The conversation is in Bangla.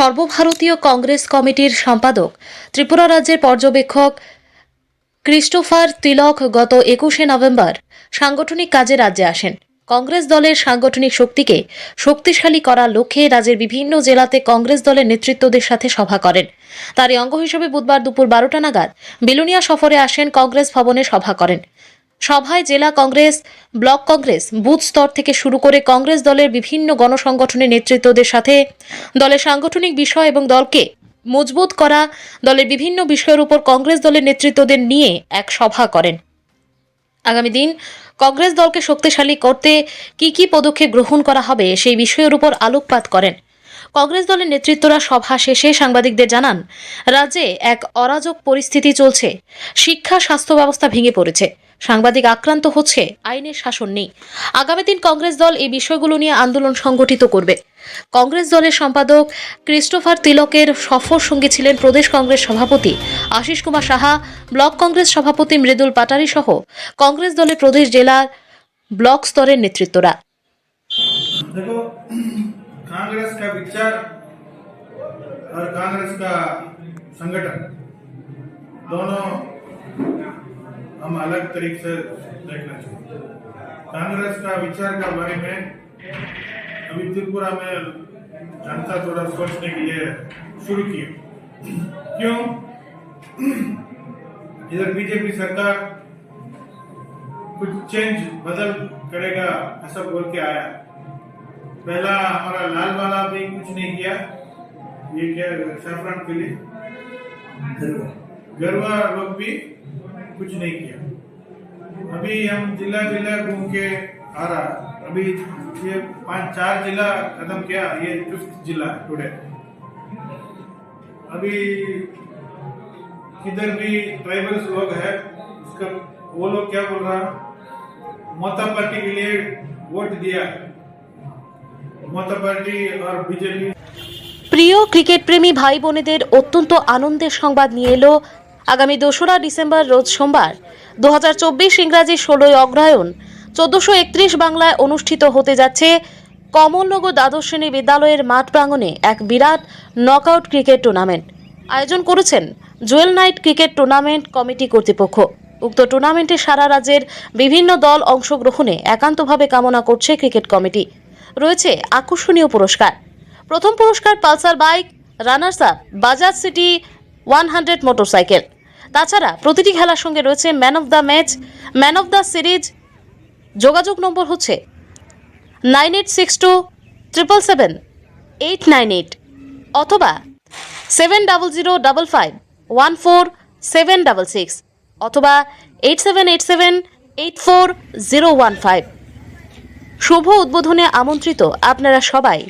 সর্বভারতীয় কংগ্রেস কমিটির সম্পাদক, ত্রিপুরা রাজ্যের পর্যবেক্ষক ক্রিস্টোফার তিলক গত একুশে নভেম্বর সাংগঠনিক কাজে রাজ্যে আসেন। কংগ্রেস দলের সাংগঠনিক শক্তিকে শক্তিশালী করার লক্ষ্যে রাজ্যের বিভিন্ন জেলাতে কংগ্রেস দলের নেতৃত্বদের সাথে সভা করেন। তারই অঙ্গ হিসেবে বুধবার দুপুর বারোটা নাগাদ বিলুনিয়া সফরে আসেন কংগ্রেস ভবনে সভা করেন। সভায় জেলা কংগ্রেস, ব্লক কংগ্রেস, বুথ স্তর থেকে শুরু করে কংগ্রেস দলের বিভিন্ন গণসংগঠনের নেতৃত্বদের সাথে দলের সাংগঠনিক বিষয় এবং দলকে মজবুত করা দলের বিভিন্ন বিষয়ের উপর কংগ্রেস দলের নেতৃত্বদের নিয়ে এক সভা করেন। আগামী দিন কংগ্রেস দলকে শক্তিশালী করতে কি কি পদক্ষেপ গ্রহণ করা হবে সেই বিষয়ের উপর আলোকপাত করেন কংগ্রেস দলের নেতৃত্বরা সভা শেষে সাংবাদিকদের জানান, রাজ্যে এক অরাজক পরিস্থিতি চলছে। শিক্ষা, স্বাস্থ্য ব্যবস্থা ভেঙে পড়েছে। সাংবাদিক আক্রান্ত হচ্ছে, আইনের শাসন নেই। আগামী দিন কংগ্রেস দল এই বিষয়গুলো নিয়ে আন্দোলন সংগঠিত করবে। কংগ্রেস দলের সম্পাদক ক্রিস্টোফার তিলকের সফর সঙ্গী ছিলেন প্রদেশ কংগ্রেস সভাপতি আশিস কুমার সাহা, ব্লক কংগ্রেস সভাপতি মৃদুল পাটারি সহ কংগ্রেস দলের প্রদেশ জেলার ব্লক স্তরের নেতৃত্বরা। कांग्रेस का विचार और कांग्रेस का संगठन दोनों हम अलग तरीके से देखना चाहिए कांग्रेस का विचार के बारे में अभी त्रिपुरा में जनता थोड़ा सोचने के लिए शुरू की क्यों? इधर बीजेपी सरकार कुछ चेंज बदल करेगा ऐसा बोल के आया। पहला हमारा लाल वाला भी कुछ नहीं किया। ये क्या सैफरन के लिए? गरवा। लोग भी कुछ नहीं किया। अभी हम जिला जिला घूम के आ रहा अभी ये पाँच चार जिला खत्म किया ये फिफ्थ जिला टुडे अभी किधर भी ट्राइबल्स लोग है उसका वो लोग क्या बोल रहा मोता पार्टी के लिए वोट दिया প্রিয় ক্রিকেট প্রেমী ভাই বোনেদের অত্যন্ত আনন্দের সংবাদ নিয়ে এলো আগামী দোসরা ডিসেম্বর, রোজ সোমবার। দু হাজার চব্বিশ ইংরাজি ষোলোই অগ্রায়ণ চোদ্দশো একত্রিশ বাংলায় অনুষ্ঠিত হতে যাচ্ছে কমলনগর দ্বাদশ শ্রেণি বিদ্যালয়ের মাঠ প্রাঙ্গণে এক বিরাট নকআউট ক্রিকেট টুর্নামেন্ট আয়োজন করেছেন Jewel night cricket tournament committee কর্তৃপক্ষ। উক্ত টুর্নামেন্টে সারা রাজ্যের বিভিন্ন দল অংশগ্রহণে একান্তভাবে কামনা করছে ক্রিকেট কমিটি। রয়েছে আকর্ষণীয় পুরস্কার। প্রথম পুরস্কার Pulsar bike, runners up, Bajaj CT, one hundred motorcycle. তাছাড়া প্রতিটি খেলার সঙ্গে রয়েছে man of the match, man of the series. যোগাযোগ নম্বর হচ্ছে nine eight six two triple seven eight nine eight অথবা seven double zero double five one four seven double six অথবা eight seven eight seven eight four zero one five. শুভ উদ্বোধনে আমন্ত্রিত আপনারা সবাই।